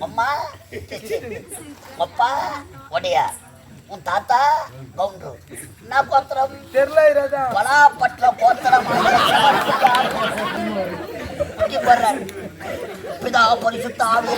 அம்மா அப்பா ஒடையா உன் தாத்தா கவுண்டரு. என்ன கோத்திரம்? தெரியல பலாப்பட்டில கோத்திரம். பிதா பரிசுத்த ஆவிய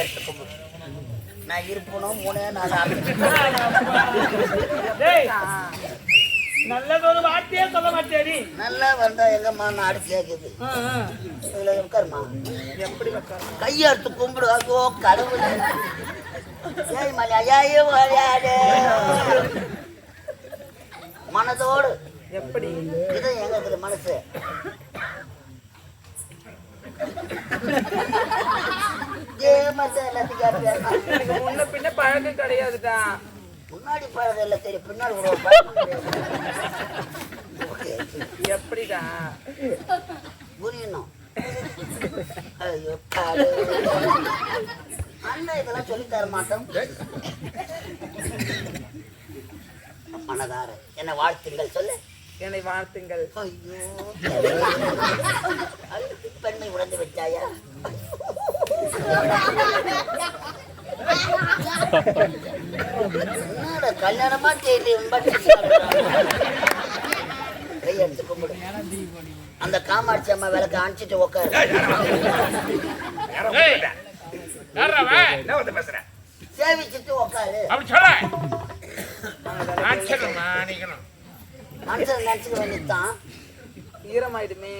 என்ன கும்பிடு நான் இருப்பணும் மூணு நாலு நல்லதொரு வார்த்தையே சொல்ல மாட்டேடி. நல்லா வந்தா எங்கம்மா நாடு கேக்குது. இதுல உட்காருமா? எப்படி கையெடுத்து கும்பிடு. ஐயோ கடவுள். ஏய் மனதோடு. எப்படி? இது எங்க இருக்குது மனசு? எல்லாத்தையும் கேட்பேன் எனக்கு முன்ன பின்ன பழக்கம் கிடையாதுடா. முன்னாடி இல்லை தெரியும் பின்னாடி கூட எப்படிடா? புரியணும். ஐயோ. அண்ணன் இதெல்லாம் சொல்லி தர மாட்டோம். மனதார என்ன வாழ்த்துங்கள் சொல்லு. என்னை வாழ்த்துங்கள். ஐயோ. பெண்ணை உடைந்து விட்டாயா? கல்யாணமா அந்த காமாட்சி அம்மா விளக்கு அணைச்சிட்டு உட்காரு ஏய் யாரவன் என்ன வந்து பேசுற? சேவிச்சுட்டு உட்காரு அப்படி சொல்ல ஆச்சரியம் மாணிக்கணும் மனுஷன் நினைச்சுக்க வேண்டியதுதான் ஈரமாயிடுமே.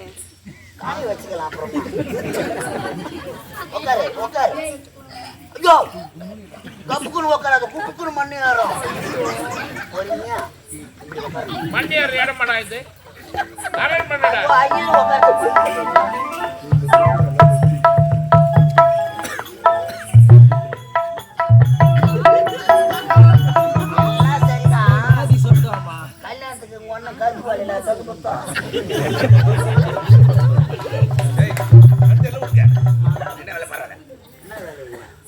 காய் வச்சுக்கலாம் அப்புறமா. உட்காரு உட்காரு ஐயோ கப்புக்குன்னு உட்காராத குப்புக்குன்னு மண்ணு ஏறும் பொறுமையா உட்காரு மண்டியார் இடம் பண்ணா இது? அரேஞ்ச் பண்ணடா ஐயோ உட்காரு எல்லாம் சரிதான். கல்யாணத்துக்கு ஒன்னும்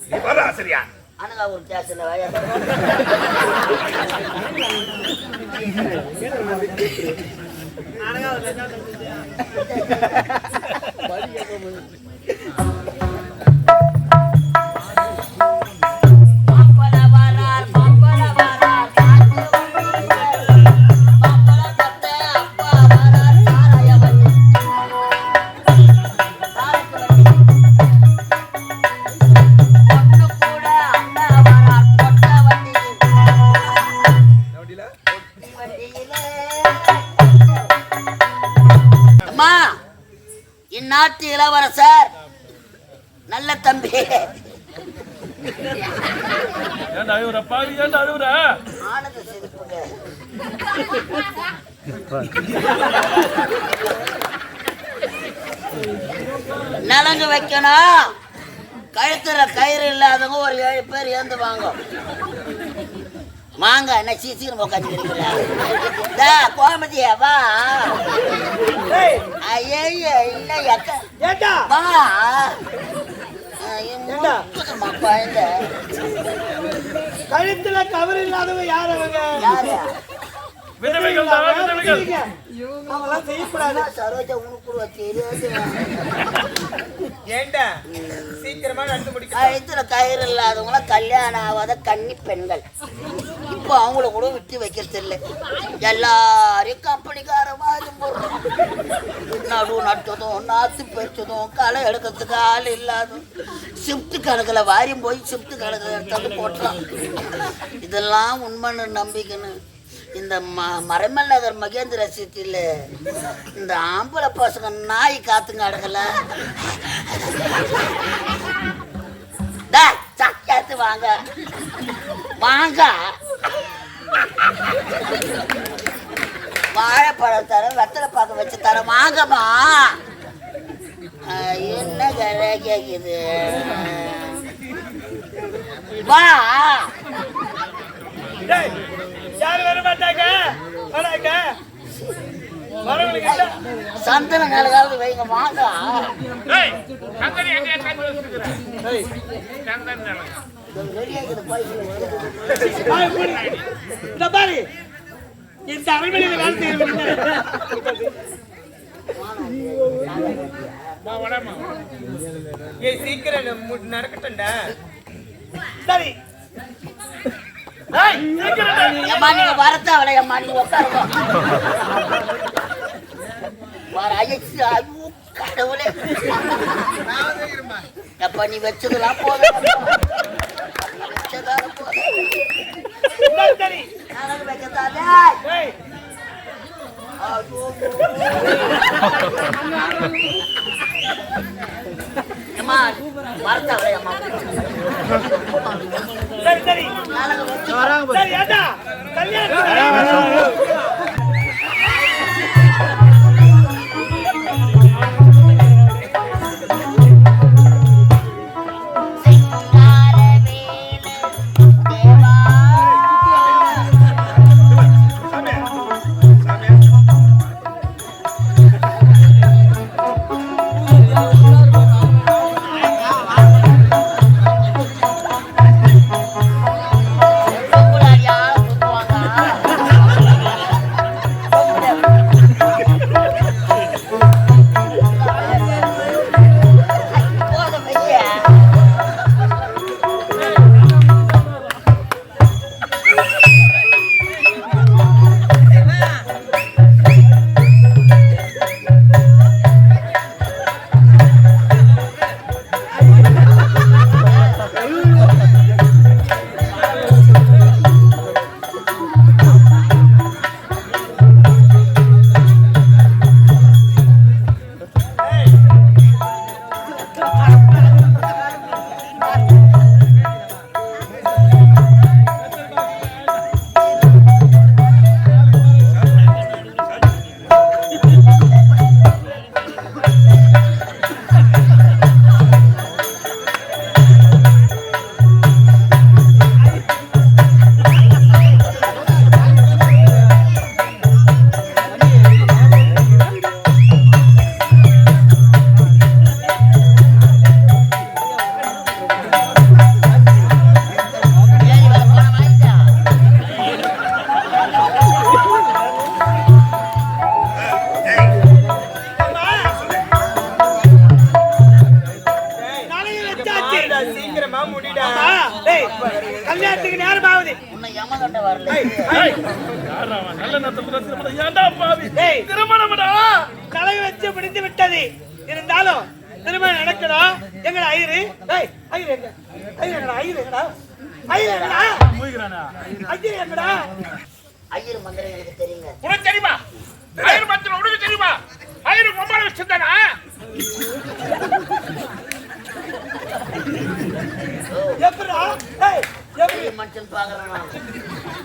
நீ வர சரியா அனகா ஒரு நலங்கு வைக்கணும் கழுத்துல கயிறு இல்லாதவங்க ஒரு ஏழு பேர் ஏந்து வாங்க. வாங்க என்ன சீசீரம் உட்காந்துக்கிறீங்களா கோமதியா வா. ஐயோ இல்ல அக்கா. வா. கழுத்துல கவர் இல்லாதவங்க யார் அவங்க? யாரு? விதவைகள் தான் விதவைகள்? அவங்களாம் செய்யக்கூடாது. சரோஜா உனக்கு ஏண்டா? சீக்கிரமா நடந்து முடிக்க கழுத்துல கயிறு இல்லாதவங்கள கல்யாணம் ஆகாத கன்னி பெண்கள். இப்போ அவங்கள கூட விட்டு வைக்கிறது இல்லை. எல்லாரையும் கம்பெனிக்கார மாதிரி நடு நட்டதும் நாத்து பறிச்சதும் களை எடுக்கிறதுக்கு ஆள் இல்லாதும் ஷிஃப்ட் கணக்கில் வாரியும் போய் ஷிஃப்ட் கணக்கில் எடுத்தாந்து போட்டுறான். இதெல்லாம் உண்மைன்னு நம்பிக்கைன்னு. இந்த ம மறைமல் நகர் மகேந்திர சிட்டியில் இந்த ஆம்பளை பசங்க நாய் காத்துங்க அடங்கல டேய், வாங்க. வாங்க. வாழைப்பழம் தர வெத்தலை பாக்க வச்சு தர வாங்கம்மா. என்ன கதை கேக்குது? வா. யாரும் வர மாட்டாங்க? வராங்க. சந்தன காலகாலத்து வைங்க வாங்க. மூடு. இந்த பாரு. இந்த அரண்மனையில வேலை செய்யறவங்க வா, வாடாம்மா. ஏய் சீக்கிரம் நடக்கட்டும்டா சரி. அம்மா நீங்க வரத்தா அவளை அம்மா நீங்க உட்காருங்க. ஐயோ ஐயோ கடவுளே. அப்ப நீ வச்சதெல்லாம் போதும் நீ வச்சதெல்லாம் போதும் வைக்கத்தாலே ஏய். அம்மா வரத்தா அவளை அம்மா. சரி சரி. சரி ஏண்டா? கல்யாணம்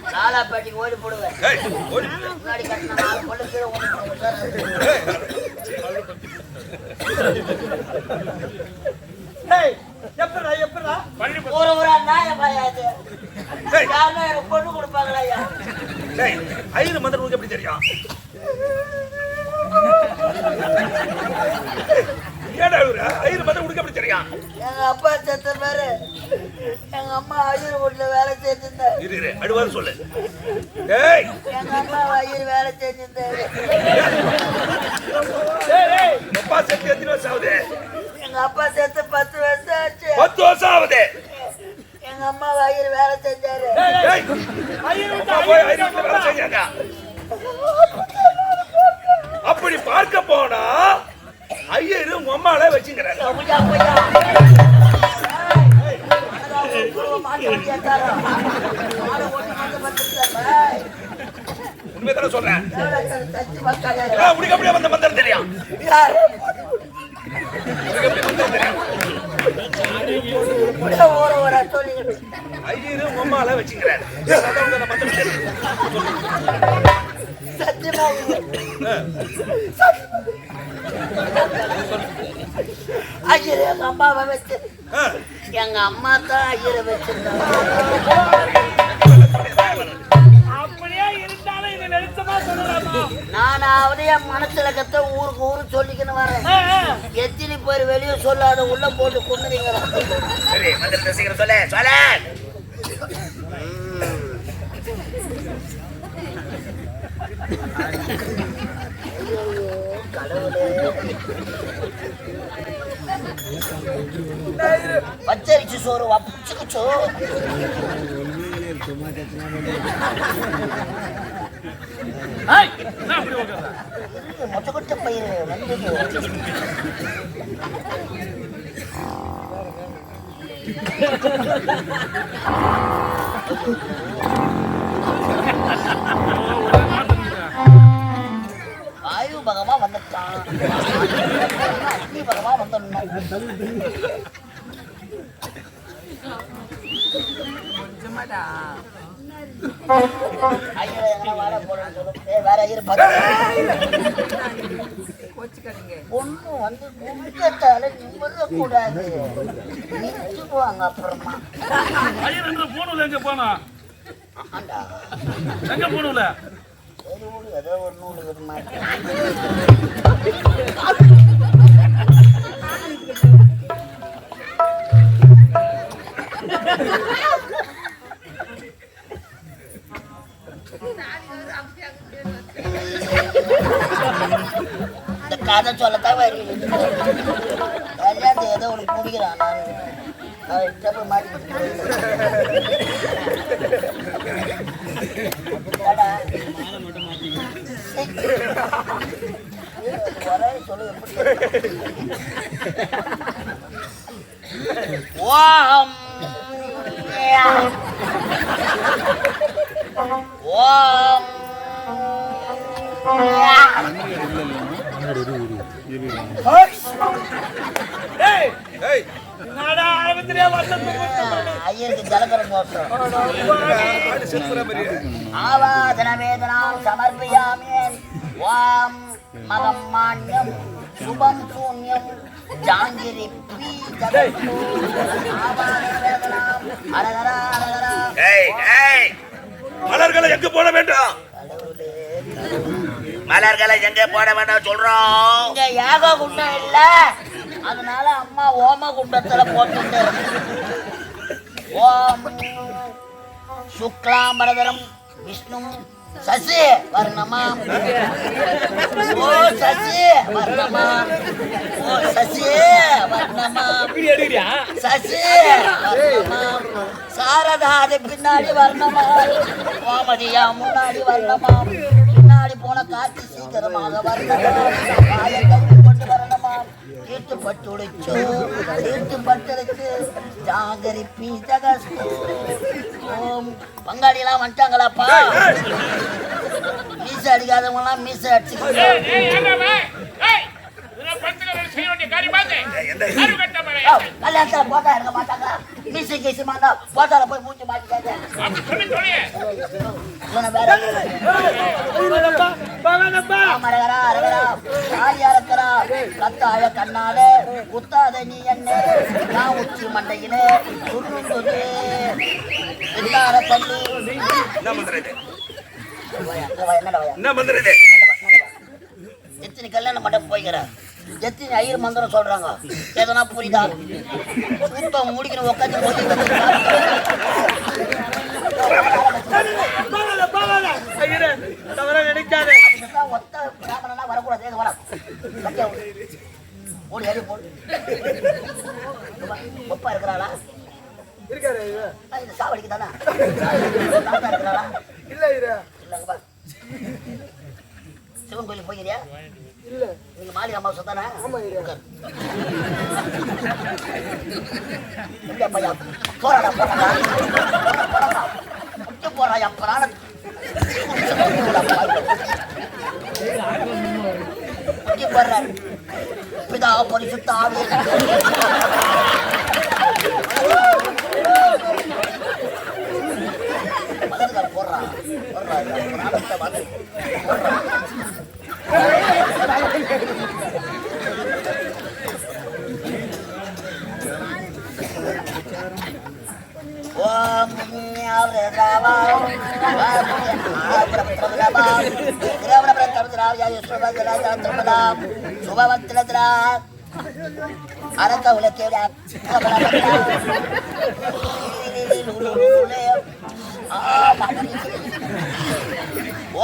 நான் லாலாப்பேட்டைக்கு ஓடி போடுவேன். ஏய், ஓடி. முன்னாடி கட்டின நாலு கொள்ளு கீழே எப்படா எப்படா ஒரு ஒரு நாயம் பாயாது யாருன்னா எனக்கு பொண்ணு கொடுப்பாங்களா ஐயா? ஐயரு மந்திரம் உனக்கு எப்படி தெரியும்? ஏடா ஐயரு மந்திரம் எப்படி தெரியும்? எங்க அப்பா செத்த பேரு எங்க அம்மா ஐயர் வீட்டுல வேலை செஞ்சிருந்தாரு. இரு இரு அடுவாரு சொல்லு. டேய் எங்க அம்மா ஐயர் வேலை டேய் அப்பா செத்து எத்தனை வருஷம் ஆகுது? எங்க அப்பா செத்து பத்து வருஷம் ஆச்சு. பத்து வருஷம் ஆகுது. எங்க அம்மா ஐயர் வேலை செஞ்சாரு. வேலை செஞ்சாங்க அப்படி பார்க்க போனா ஐயரு உங்க அம்மால வச்சுங்கிறாரு உண்மையை தானே சொல்றேன் உனக்கு அப்படியே வந்த மந்திரம் தெரியும்? யாரு? உனக்கு எப்படி மந்திரம் ஓர ஓர சொல்லிக்கிட்டு. ஐயரு உம்மால வச்சுக்கிறாரு அதான் உங்க மந்திரம் தெரியும் சத்தியமா இல்லை. ஐயர் எங்க அம்மாவை வச்சு ஆ, எங்க அம்மா தான் ஐயரை வச்சிருந்தாங்க அப்படியே இருந்தாலும் இது வெளிச்சமா சொல்லலாமா நானாவது என் மனசுல கத்த ஊருக்கு ஊரு சொல்லிக்கின்னு வரேன் ஆ, ஆ. எத்தனை பேர் வெளியே சொல்லாத உள்ள போட்டு கொண்டுறீங்களா சரி மந்திரத்தை சீக்கிரம் சொல்லு சொல்லு பச்சரிச்சு சோறு வச்சுக்கிச்சோ ஏய், என்ன அப்படி வாயு பகமா வந்துட்டான் அக்னி பகமா வந்துடணும் பொண்ணு வந்து கும்பிட்டால நிமிர கூடாது நிறுத்துவாங்க அப்புறமா. போனூல எங்க போனா எங்க போனூல ஏதோ ஒரு நூல் இது இந்த கதை சொல்லத்தான் வரி. கல்யாணத்துக்கு ஏதோ ஒன்று பிடிக்கிறான் நான் அவன் போய் மாட்டிக்கிட்டு என்னடா? வர சொல்லு எப்படி மலர்களை எங்க போட வேண்டாம் சொல்றோம்? இங்க யாக குண்டம் இல்ல. அதனால அம்மா ஓம குண்டத்துல போட்டுட்டு ஓம் சுக்லாம்பரதரம் விஷ்ணு சசி வர்ணமா. ஓ சசி வர்ணமா. ஓ சசி வர்ணமா. சசி வர்ணமா. சாரதா அது பின்னாடி வர்ணமா. கோமதியா முன்னாடி வர்ணமா. பின்னாடி சீக்கிரமாக வர்ணமா கொண்டு வரணுமா தீர்த்து பட்டுடைச்சு தீர்த்து பட்டுடைச்சு ஜாகரி பீஜகஸ்து பங்காளி எல்லாம் வந்துட்டாங்களாப்பா மீச அடிக்காதவங்க மீச மீசை அடிச்சுக்கோங்க போட்டா இருக்க மாட்டாங்க மீசை கேசி மாட்டா போட்டால போய் ஆரியா இருக்கிறா கத்தாழ கண்ணாலே குத்தாத நீ என்ன நான் உச்சி மண்டையிலே என்ன வயா என்ன இது எத்தனை கல்யாணம் மண்டபம் போய்க்கிற எத்தனை ஐயர் மந்திரம் சொல்றாங்க எதனா புரியுதா சூத்தம் முடிக்கணும் உட்காந்து நினைக்காதே. ஒத்த பிராமணனா வரக்கூடாது வர. ஓடி அடி போடு ஒப்பா இருக்கிறாளா இருக்காரு சாவடிக்கு தானே தாத்தா இருக்கிறாளா இல்ல சிவன் கோயிலுக்கு போய்க்கிறியா இல்ல. நீங்க மாலி அம்மா சொத்தானே? ஆமா இல்ல பையா போறாடா போறாடா. போறாயா பிராண வர்றாரு பிதா பரிசுத்த ஆவி போடுறான் போடுறான் ஓம் சுபவத்திரா அரக்க உலகேட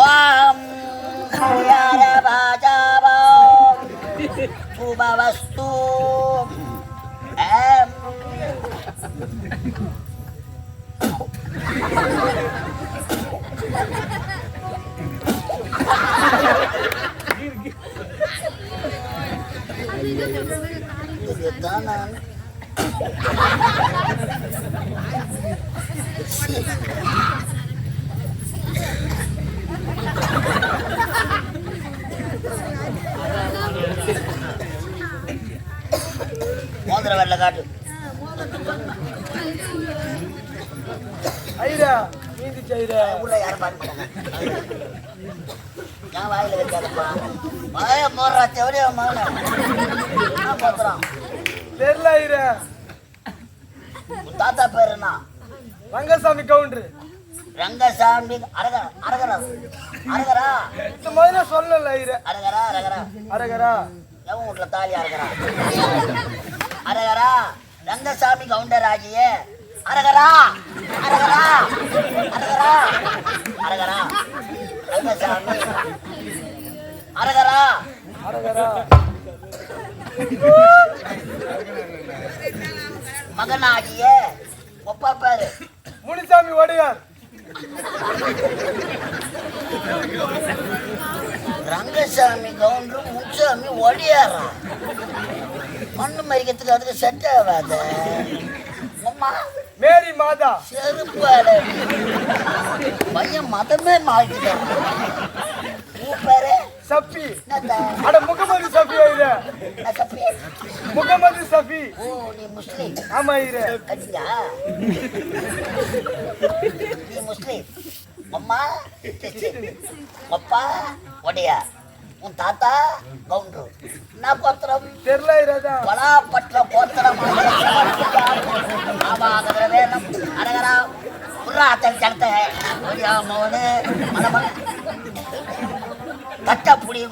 ஓம் சுபவஸ்து ஆம் இதுதான் நான் மோதிர வெள்ள காட்டு ஐரா நீந்தி செய்யற உள்ள யாரும் மாட்டாங்க. நான் வாயில வைக்காதப்பா போடுறா தெவடியா மகன. போத்துறான் தெரியல உன் தாத்தா பேர் என்ன? ரங்கசாமி கவுண்டர். ரங்கசாமி அரகரா அரகரா. அரகரா? இந்த மாதிரி சொல்லல ஐரா. அரகரா அரகரா. அரகரா. எவன் வீட்டுல தாலி அரகரா? அரகரா ரங்கசாமி கவுண்டர் ஆகிய அரகரா அரகரா அரகரா அரகரா ரங்கசாமி. அரகரா. அரகரா மகனாகிய ஒப்பா பேரு முனிசாமி வடையார் ரங்கசாமி கவுண்டர் முன்சாமி ஒடியாரா மண்ணு மறிக்கிறதுக்கு அதுக்கு செட் ஆகாத. அம்மா மேரி மாதா. செருப்பால பையன் மதமே உன் பேரு? சஃபி? அட முகமது சஃபி தப்பி? முகமது சஃபி. ஓ நீ முஸ்லீம். ஆமா ஐரா கட்டியா நீ முஸ்லீம். அம்மா. அப்பா ஒடையா உன் தாத்தா கவுண்டரு. என்ன கோத்திரம்? தெரியல பலாப்பற்ற கோத்திரம். அரகரா புறாத்தல் சடத்தை மோனு மனமன கட்ட புடி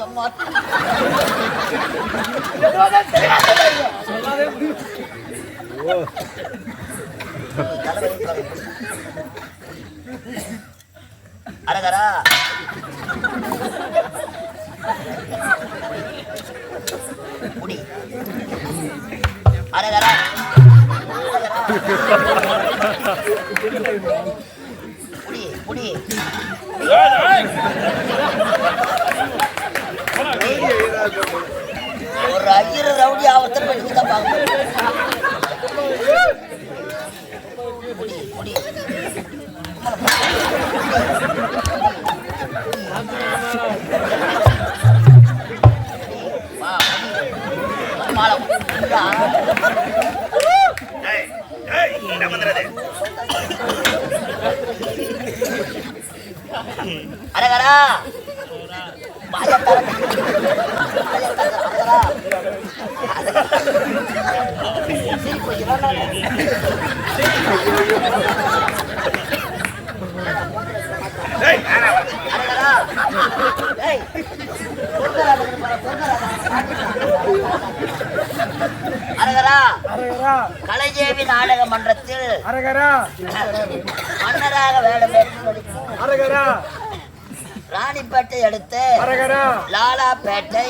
அரகரா புடி அரகரா புடி ஒரு ஐயர் ரவுடி ஆவத்தில் பண்ணி தான் பார்க்கணும் புடி புடி அரகரா. அரகரா. கலைஜேவி நாடக மன்றத்தில் அரகரா. மன்னராக அரகரா. ராணிப்பேட்டை அடுத்த அரகரா. லாலாப்பேட்டை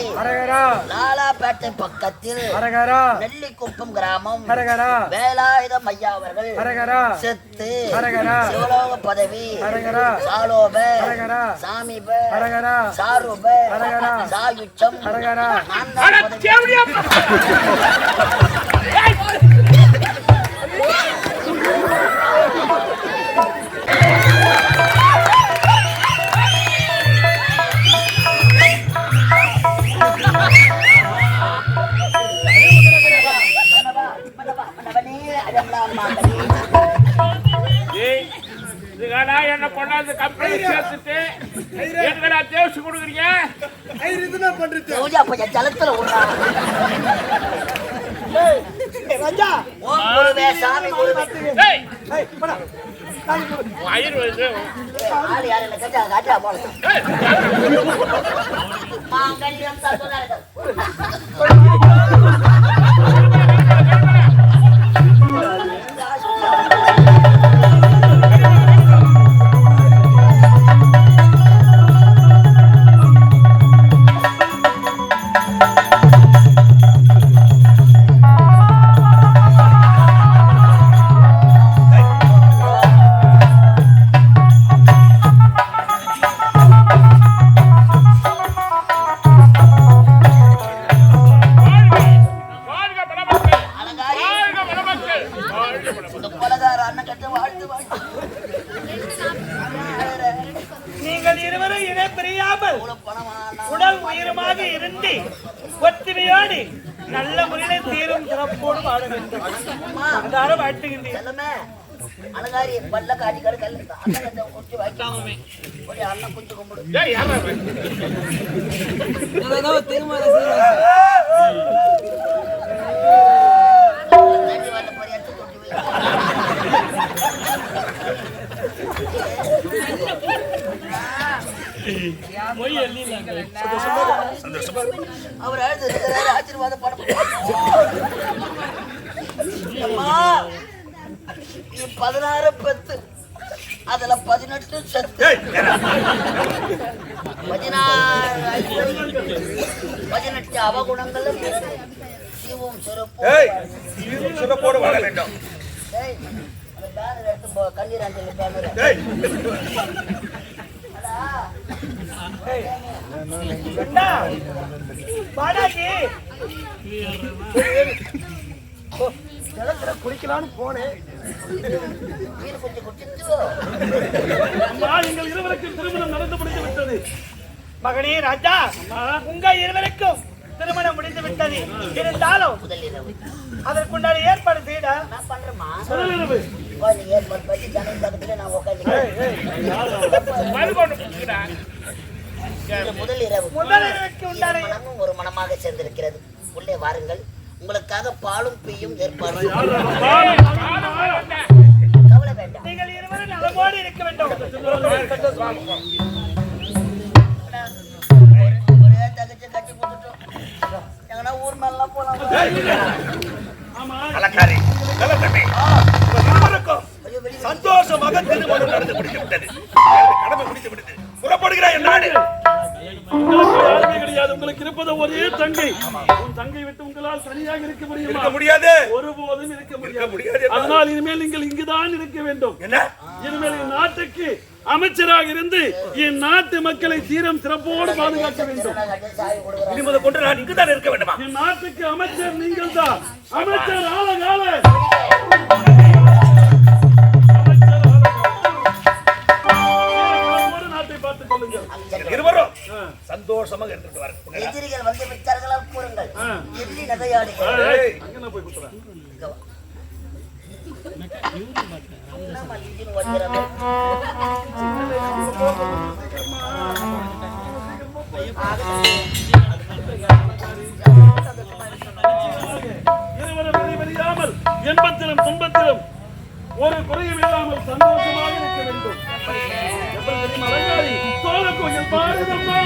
லாலாப்பேட்டை பக்கத்தில் அரகரா. நெல்லிக்குப்பம் கிராமம். அரகரா. வேலாயுதம் ஐயா அவர்கள். அரகரா. செத்து. அரகரா. சிவலோக பதவி. சாலோப. சாமிப. அரகரா. சாரூப. சாயுச்சம் அரகரா. நான் என்ன கொண்டாந்து கம்பெனி சேர்த்துட்டு எதுக்கடா தேவசி கொடுக்குறீங்க? ஜலத்துல விடுறான் ராஜா. ஓம் குருவே சாமி குருவே. ஏய், ஏய், போடா. சாமி குரு. உன் ஐயர் வந்து ஆள் யாரும் இல்லை கட்டா காட்டா போல. மாங்கல்யம் சத்துனார்கள் நீங்கள் இருவரும் இணை பிரியாமல் உடல் உயிருமாக இருந்து ஒற்றுமையோடு நல்ல முறையில் தீரும் சிறப்போடு வாழ வேண்டும் அதார வாழ்த்துகின்றேன் அலங்காரி பல்ல காட்டி கடு கல்லு அண்ணன் கட்ட குச்சி வாய்க்காமே ஒரு அண்ணன் குஞ்சு கும்பிடு அவர் ஆசீர்வாதம் பதினாறு பெத்து அதுல பதினெட்டு செத்து பதினாறு பதினெட்டு அவகுணங்களும் சிவம் சீரும் சிறப்போடு வாழ வேண்டும். பேனர் எடுத்து போ, கண்ணீர் அஞ்சலி பேனர் ஏய் அண்ணா, வாடாஜி ஓ, ஜலத்துல குளிக்கலாம்னு போனேன் எங்கள் இருவருக்கும் திருமணம் நடந்து முடிந்து விட்டது மகனே ராஜா உங்க இருவருக்கும் திருமணம் முடிந்து விட்டது இருந்தாலும் அதற்குண்டான ஏற்பாடு செய்யடா நான் உட்காந்து ஏற்பாடு பண்ணி ஜனல் பக்கத்துல நான் உட்காந்து. முதல் இரவு. முதல் இரவுக்கு இரு உண்டான மனமும் ஒரு மனமாக சேர்ந்திருக்கிறது. உள்ளே வாருங்கள். உங்களுக்காக பாலும் பீயும் ஏற்பாடு. கவலை வேண்டாம். நீங்கள் இருவரும் நலமோடு இருக்க வேண்டும். ஒரே தகச்சு கட்டி போட்டுட்டோம். எங்கன்னா ஊர் மேலாம் போலாம் அலங்காரி நல்ல தம்பி சந்தோஷமாக திருமணம் நடந்து முடித்து விட்டது கடமை முடித்து விட்டது புறப்படுகிறாய் என் நாடு. கிடையாது. உங்களுக்கு இருப்பது ஒரே தங்கை. உன் தங்கை விட்டு உங்களால் தனியாக இருக்க முடியுமா? இருக்க முடியாது. ஒருபோதும் இருக்க இருக்க முடியாது. அதனால் இனிமேல் நீங்கள் இங்குதான் இருக்க வேண்டும். என்ன? இனிமேல் நாட்டுக்கு அமைச்சராக இருந்து என் நாட்டு மக்களை சீரம் சிறப்போடு பாதுகாக்க வேண்டும். கட்டி சாவி கொடுக்குறேன் இனி முதல் கொண்டு நான் இங்குதான் இருக்க வேண்டுமா? என் நாட்டுக்கு அமைச்சர் நீங்கள் தான் அமைச்சர் சந்தோஷமாக இருந்துட்டு வாருங்கள் எதிரிகள் வந்து விட்டார்களால் கூறுங்கள். எதிரி நகையாடுகள் இன்பத்திலும் துன்பத்திலும் ஒரு குறையும் இல்லாமல் சந்தோஷமாக இருக்க வேண்டும். எப்படி தெரியுமா? அலங்காரி சோழ கோயில் பாருங்கம்மா.